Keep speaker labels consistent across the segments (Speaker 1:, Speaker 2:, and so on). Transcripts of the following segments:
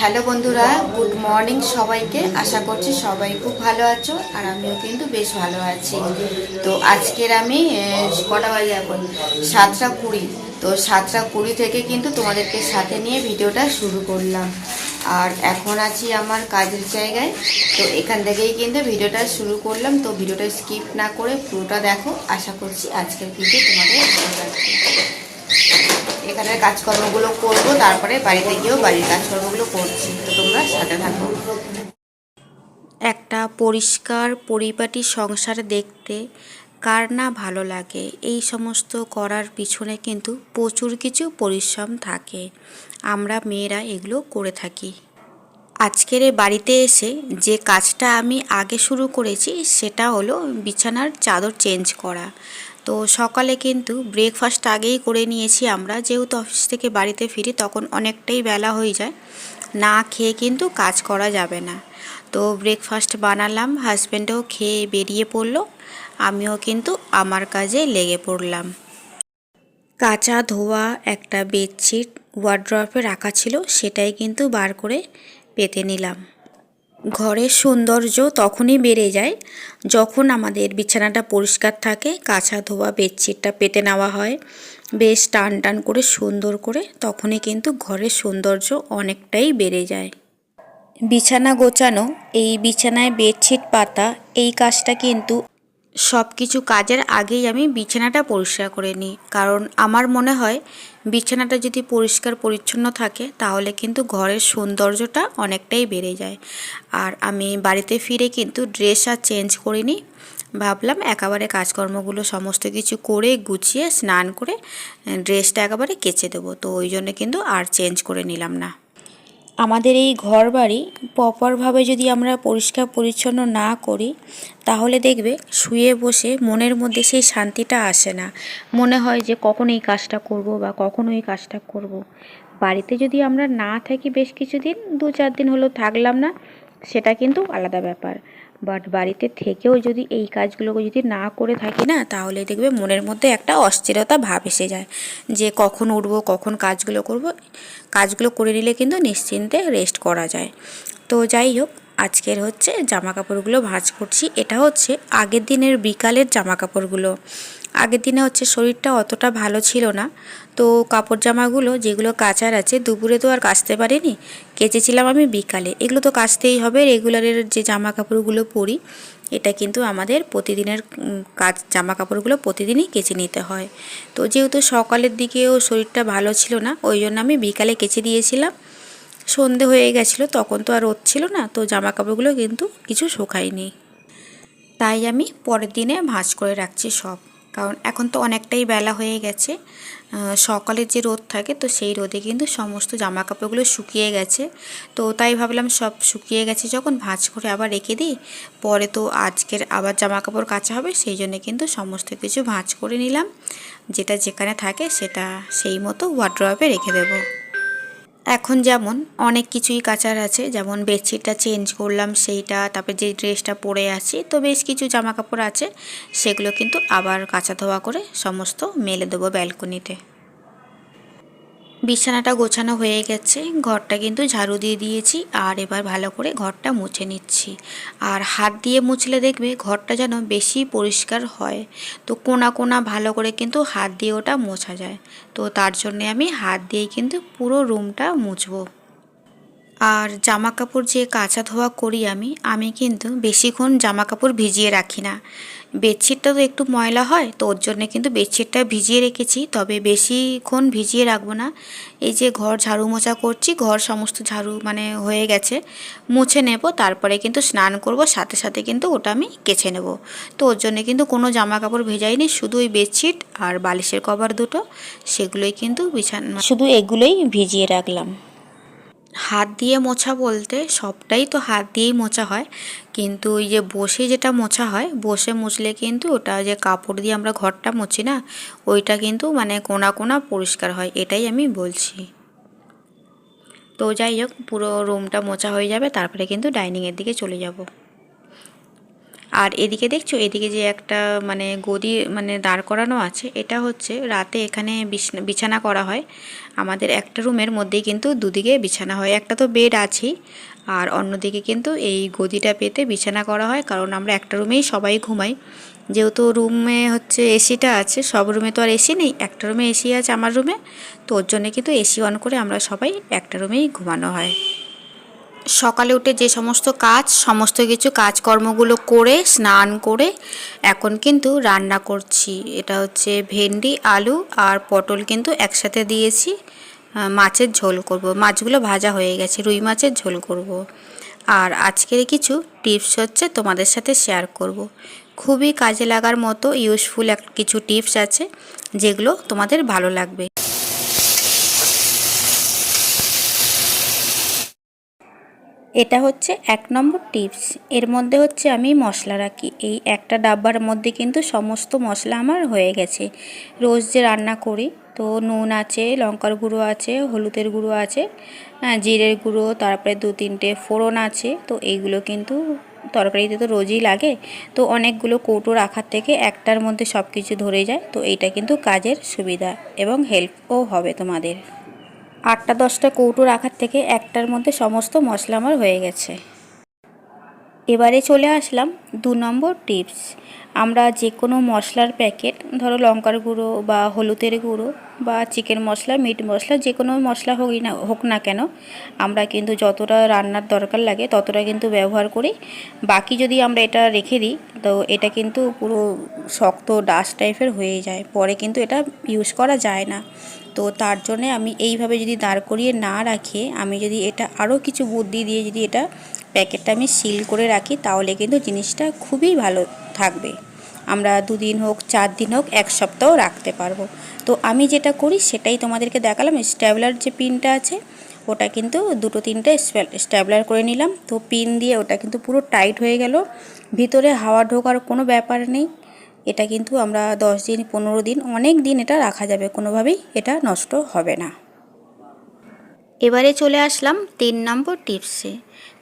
Speaker 1: Hello বন্ধুরা, good morning সবাইকে। আশা করছি সবাই খুব ভালো আছো আর আমিও কিন্তু বেশ ভালো আছি। তো আজকের আমি কটা বাজে এখন? সাতটা কুড়ি। তো সাতটা কুড়ি থেকে কিন্তু তোমাদেরকে সাথে নিয়ে ভিডিওটা শুরু করলাম। আর এখন আছি আমার কাজের জায়গায়। তো এখান থেকেই কিন্তু ভিডিওটা শুরু করলাম। তো ভিডিওটা স্কিপ না করে পুরোটা দেখো। আশা করছি আজকের ভিডিও তোমাদের ভালো লাগবে। এখানের কাজকর্মগুলো করব, তারপরে বাড়িতে গিয়েও বাড়ির কাজকর্মগুলো করছি। তো তোমরা সাথে থাকো। একটা পরিষ্কার পরিপাটি সংসার দেখতে কার না ভালো লাগে, এই সমস্ত করার পিছনে কিন্তু প্রচুর কিছু পরিশ্রম থাকে। আমরা মেয়েরা এগুলো করে থাকি। আজকের বাড়িতে এসে যে কাজটা আমি আগে শুরু করেছি, সেটা হলো বিছানার চাদর চেঞ্জ করা। তো সকালে কিন্তু ব্রেকফাস্ট আগেই করে নিয়েছি আমরা। যেহেতু অফিস থেকে বাড়িতে ফিরি, তখন অনেকটাই বেলা হয়ে যায়। না খেয়ে কিন্তু কাজ করা যাবে না। তো ব্রেকফাস্ট বানালাম হাজব্যান্ডও খেয়ে বেরিয়ে পড়ল। আমিও কিন্তু আমার কাজে লেগে পড়লাম। কাঁচা ধোয়া, একটা বেডশিট ওয়ার্ড্রপে রাখা ছিল, সেটাই কিন্তু বার করে পেতে নিলাম। ঘরের সৌন্দর্য তখনই বেড়ে যায় যখন আমাদের বিছানাটা পরিষ্কার থাকে, কাঁচা ধোয়া, বেডশিটটা পেতে নেওয়া হয়। বেশ টান টান করে সুন্দর করে তখনই কিন্তু ঘরের সৌন্দর্য অনেকটাই বেড়ে যায়। বিছানা গোছানো, এই বিছানায় বেডশিট, পাতা, এই কাজটা কিন্তু সব কিছু কাজের আগেই আমি বিছানাটা পরিষ্কার করে নিই। কারণ আমার মনে হয়, বিছানাটা যদি পরিষ্কার পরিচ্ছন্ন থাকে, তাহলে কিন্তু ঘরের সৌন্দর্যটা অনেকটাই বেড়ে যায়। আর আমি বাড়িতে ফিরে কিন্তু ড্রেস আর চেঞ্জ করিনি ভাবলাম একেবারে কাজকর্মগুলো সমস্ত কিছু করে গুছিয়ে, স্নান করে ড্রেসটা একেবারে কেচে দেবো। তো ওই জন্য কিন্তু আর চেঞ্জ করে নিলাম না। আমাদের এই ঘর বাড়ি প্রপারভাবে যদি আমরা পরিষ্কার পরিচ্ছন্ন না করি, তাহলে দেখবে শুয়ে বসে মনের মধ্যে সেই শান্তিটা আসে না মনে হয় যে কখন এই কাজটা করব বা কখন ওই কাজটা করব। বাড়িতে যদি আমরা না থাকি, বেশ কিছুদিন দু চার দিন হলো থাকলাম না, সেটা কিন্তু আলাদা ব্যাপার বাট বাড়িতে থেকেও যদি এই কাজগুলোকে যদি না করে থাকি না, তাহলে দেখবে মনের মধ্যে একটা অস্থিরতা ভাব এসে যায়। যে কখন উঠবো, কখন কাজগুলো করব, কাজগুলো করে নিলে কিন্তু নিশ্চিন্তে রেস্ট করা যায়। তো যাই হোক, আজকের হচ্ছে জামা কাপড়গুলো ভাঁজ করছি। এটা হচ্ছে আগের দিনের বিকালের জামা কাপড়গুলো আগের দিনে হচ্ছে শরীরটা অতটা ভালো ছিল না। তো কাপড় জামাগুলো যেগুলো কাচার আছে, দুপুরে তো আর কাচতে পারিনি। কেচেছিলাম আমি বিকালে। এগুলো তো কাচতেই হবে। রেগুলারের যে জামা কাপড়গুলো পরি, এটা কিন্তু আমাদের প্রতিদিনের কাজ জামা কাপড়গুলো প্রতিদিনই কেচে নিতে হয়। তো যেহেতু সকালের দিকেও শরীরটা ভালো ছিল না, ওই জন্য আমি বিকালে কেচে দিয়েছিলাম। সন্ধে হয়ে গেছিল, তখন তো আর রোদ ছিল না, তো জামা কাপড়গুলো কিন্তু কিছু শুকায়নি। তাই আমি পরের দিনে ভাঁজ করে রাখছি সব। কারণ এখন তো অনেকটাই বেলা হয়ে গেছে। সকালে সকালের যে রোদ থাকে তো সেই রোদে কিন্তু সমস্ত জামা কাপড়গুলো শুকিয়ে গেছে। তো তাই ভাবলাম সব শুকিয়ে গেছে যখন ভাঁজ করে আবার রেখে দিই। পরে তো আজকের আবার জামা কাপড় কাচা হবে, সেই জন্য কিন্তু সমস্ত কিছু ভাঁজ করে নিলাম। যেটা যেখানে থাকে সেটা সেই মতো ওয়ার্ড্রপে রেখে দেবো। এখন যেমন অনেক কিছুই কাচার আছে, যেমন বেডশিটটা চেঞ্জ করলাম সেইটা, তারপরে যে ড্রেসটা পরে আছি, তো বেশ কিছু জামা কাপড় আছে, সেগুলো কিন্তু আবার কাচা ধোয়া করে সমস্ত মেলে দেবো ব্যালকনিতে। বিছানাটা গোছানো হয়ে গেছে। ঘরটা কিন্তু ঝাড়ু দিয়ে দিয়েছি আর এবার ভালো করে ঘরটা মুছে নিচ্ছি। আর হাত দিয়ে মুছলে দেখবে ঘরটা যেন বেশি পরিষ্কার হয়। তো কোনা কোনা ভালো করে কিন্তু হাত দিয়ে ওটা মোছা যায়। তো তার জন্যে আমি হাত দিয়েই কিন্তু পুরো রুমটা মুছবো। আর জামা কাপড় যে কাঁচা ধোয়া করি আমি আমি কিন্তু বেশিক্ষণ জামা কাপড় ভিজিয়ে রাখি না। বেডশিটটা তো একটু ময়লা হয়, তো ওর জন্য কিন্তু বেডশিটটা ভিজিয়ে রেখেছি, তবে বেশিক্ষণ ভিজিয়ে রাখব না। এই যে ঘর ঝাড়ু মোছা করছি, ঘর সমস্ত ঝাড়ু মানে হয়ে গেছে, মুছে নেব, তারপরে কিন্তু স্নান করব, সাথে সাথে কিন্তু ওটা আমি কেচে নেব। তো ওর জন্য কিন্তু কোনো জামা কাপড় ভেজাইনি শুধু ওই বেডশিট আর বালিশের কভার দুটো, সেগুলোই কিন্তু বিছানা শুধু এগুলোই ভিজিয়ে রাখলাম। হাত দিয়ে মোছা বলতে সবটাই তো হাত দিয়েই মোছা হয়। কিন্তু ওই যে বসে যেটা মোছা হয়, বসে মুছলে কিন্তু ওটা যে কাপড় দিয়ে আমরা ঘরটা মুছি না, ওইটা কিন্তু মানে কোনা কোনা পরিষ্কার হয়, এটাই আমি বলছি। তো যাই হোক, পুরো রুমটা মোছা হয়ে যাবে, তারপরে কিন্তু ডাইনিংয়ের দিকে চলে যাব। আর এদিকে দেখছ, এদিকে যে একটা মানে গদি মানে দাঁড় করানো আছে, এটা হচ্ছে রাতে এখানে বিছনা- করা হয়। আমাদের একটা রুমের মধ্যেই কিন্তু দুদিকে বিছানা হয়। একটা তো বেড আছেই, আর অন্যদিকে কিন্তু এই গদিটা পেতে বিছানা করা হয়, কারণ আমরা একটা রুমেই সবাই ঘুমাই। যেহেতু রুমে হচ্ছে এসিটা আছে, সব রুমে তো আর এসি নেই, একটা রুমে এসি আছে আমার রুমে, তো ওর জন্য কিন্তু এসি অন করে আমরা সবাই একটা রুমেই ঘুমানো হয়। সকালে উঠে যে সমস্ত কাজ, সমস্ত কিছু কাজকর্মগুলো করে, স্নান করে এখন কিন্তু রান্না করছি। এটা হচ্ছে ভেন্ডি, আলু আর পটল কিন্তু একসাথে দিয়েছি। মাছের ঝোল করব। মাছগুলো ভাজা হয়ে গেছে, রুই মাছের ঝোল করব। আর আজকের কিছু টিপস হচ্ছে তোমাদের সাথে শেয়ার করব। খুবই কাজে লাগার মতো ইউজফুল এক কিছু টিপস আছে, যেগুলো তোমাদের ভালো লাগবে। এটা হচ্ছে এক নম্বর টিপস। এর মধ্যে হচ্ছে আমি মশলা রাখি। এই একটা ডাব্বার মধ্যে কিন্তু সমস্ত মশলা আমার হয়ে গেছে। রোজ যে রান্না করি, তো নুন আছে, লঙ্কার গুঁড়ো আছে, হলুদের গুঁড়ো আছে জিরের গুঁড়ো, তারপরে দু তিনটে ফোড়ন আছে, তো এইগুলো কিন্তু তরকারিতে তো রোজই লাগে। তো অনেকগুলো কৌটো রাখার থেকে একটার মধ্যে সব কিছু ধরে যায়, তো এইটা কিন্তু কাজের সুবিধা এবং হেল্পও হবে তোমাদের। আটটা দশটা কৌটো রাখার থেকে একটার মধ্যে সমস্ত মশলা আমার হয়ে গেছে। এবারে চলে আসলাম দু নম্বর টিপস। আমরা যে কোনো মশলার প্যাকেট, ধরো লঙ্কার গুঁড়ো বা হলুদের গুঁড়ো বা চিকেন মশলা, মিট মশলা যে কোনো মশলা হোকই না, হোক না কেন, আমরা কিন্তু যতটা রান্নার দরকার লাগে ততটা কিন্তু ব্যবহার করি। বাকি যদি আমরা এটা রেখে দিই, তো এটা কিন্তু পুরো শক্ত ডাস্ট টাইপের হয়ে যায়। পরে কিন্তু এটা ইউজ করা যায় না। তো তার জন্যে আমি এইভাবে যদি দাঁড় করিয়ে না রাখে, আমি যদি এটা আরও কিছু বুদ্ধি দিয়ে যদি এটা প্যাকেটটা আমি সিল করে রাখি, তাহলে কিন্তু জিনিসটা খুবই ভালো থাকবে। আমরা দুদিন হোক, চার দিন হোক, এক সপ্তাহ রাখতে পারব। তো আমি যেটা করি সেটাই তোমাদেরকে দেখালাম। স্ট্যাবলার যে পিনটা আছে, ওটা কিন্তু দুটো তিনটে স্ট্যাবলার করে নিলাম। তো পিন দিয়ে ওটা কিন্তু পুরো টাইট হয়ে গেল। ভিতরে হাওয়া ঢোকার কোনো ব্যাপার নেই। এটা কিন্তু আমরা দশ দিন, পনেরো দিন, অনেক দিন এটা রাখা যাবে। কোনোভাবেই এটা নষ্ট হবে না। এবারে চলে আসলাম তিন নম্বর টিপসে।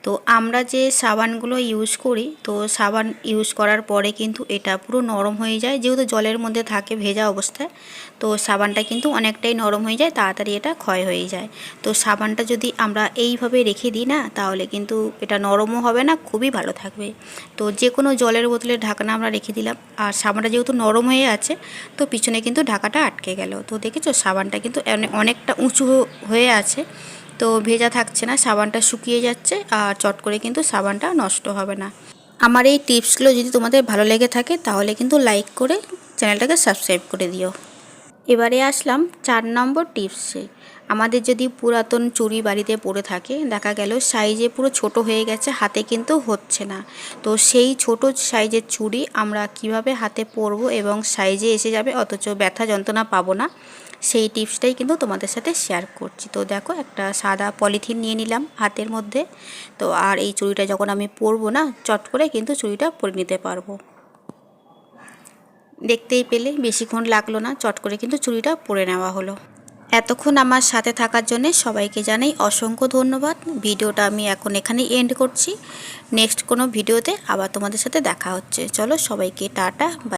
Speaker 1: তো আমরা যে সাবানগুলো ইউজ করি, তো সাবান ইউজ করার পরে কিন্তু এটা পুরো নরম হয়ে যায়। যেহেতু জলের মধ্যে থাকে ভেজা অবস্থায়, তো সাবানটা কিন্তু অনেকটাই নরম হয়ে যায়, তাড়াতাড়ি এটা ক্ষয় হয়ে যায়। তো সাবানটা যদি আমরা এইভাবে রেখে দিই না, তাহলে কিন্তু এটা নরমও হবে না, খুবই ভালো থাকবে। তো যে কোনো জলের বোতলের ঢাকনা আমরা রেখে দিলাম। আর সাবানটা যেহেতু নরম হয়ে আছে, তো পিছনে কিন্তু ঢাকাটা আটকে গেল। তো দেখেছ, সাবানটা কিন্তু অনে- অনেকটা উঁচু হয়ে আছে। তো ভেজা থাকছে না, সাবানটা শুকিয়ে যাচ্ছে আর চট করে কিন্তু সাবানটা নষ্ট হবে না। আমার এই টিপসগুলো যদি তোমাদের ভালো লেগে থাকে তাহলে কিন্তু লাইক করে চ্যানেলটাকে সাবস্ক্রাইব করে দিও। এবারে আসলাম চার নম্বর টিপসে। আমাদের যদি পুরাতন চুড়ি বাড়িতে পড়ে থাকে, দেখা গেল সাইজে পুরো ছোট হয়ে গেছে, হাতে কিন্তু হচ্ছে না। তো সেই ছোট সাইজের চুড়ি আমরা কীভাবে হাতে পরবো এবং সাইজে এসে যাবে, অথচ ব্যথা যন্ত্রণা পাবো না। সেই টিপসটাই কিন্তু তোমাদের সাথে শেয়ার করছি। তো দেখো একটা সাদা পলিথিন নিয়ে নিলাম হাতের মধ্যে। তো আর এই চুড়িটা যখন আমি পরবো না, চট করে কিন্তু চুড়িটা পরে নিতে পারব। দেখতেই পেলে, বেশিক্ষণ লাগল না, চট করে কিন্তু চুড়িটা পরে নেওয়া হলো। এতক্ষণ আমার সাথে থাকার জন্য সবাইকে জানাই অসংখ্য ধন্যবাদ। ভিডিওটা আমি এখন এখানেই এন্ড করছি। নেক্সট কোনো ভিডিওতে আবার তোমাদের সাথে দেখা হচ্ছে। চলো সবাইকে টাটা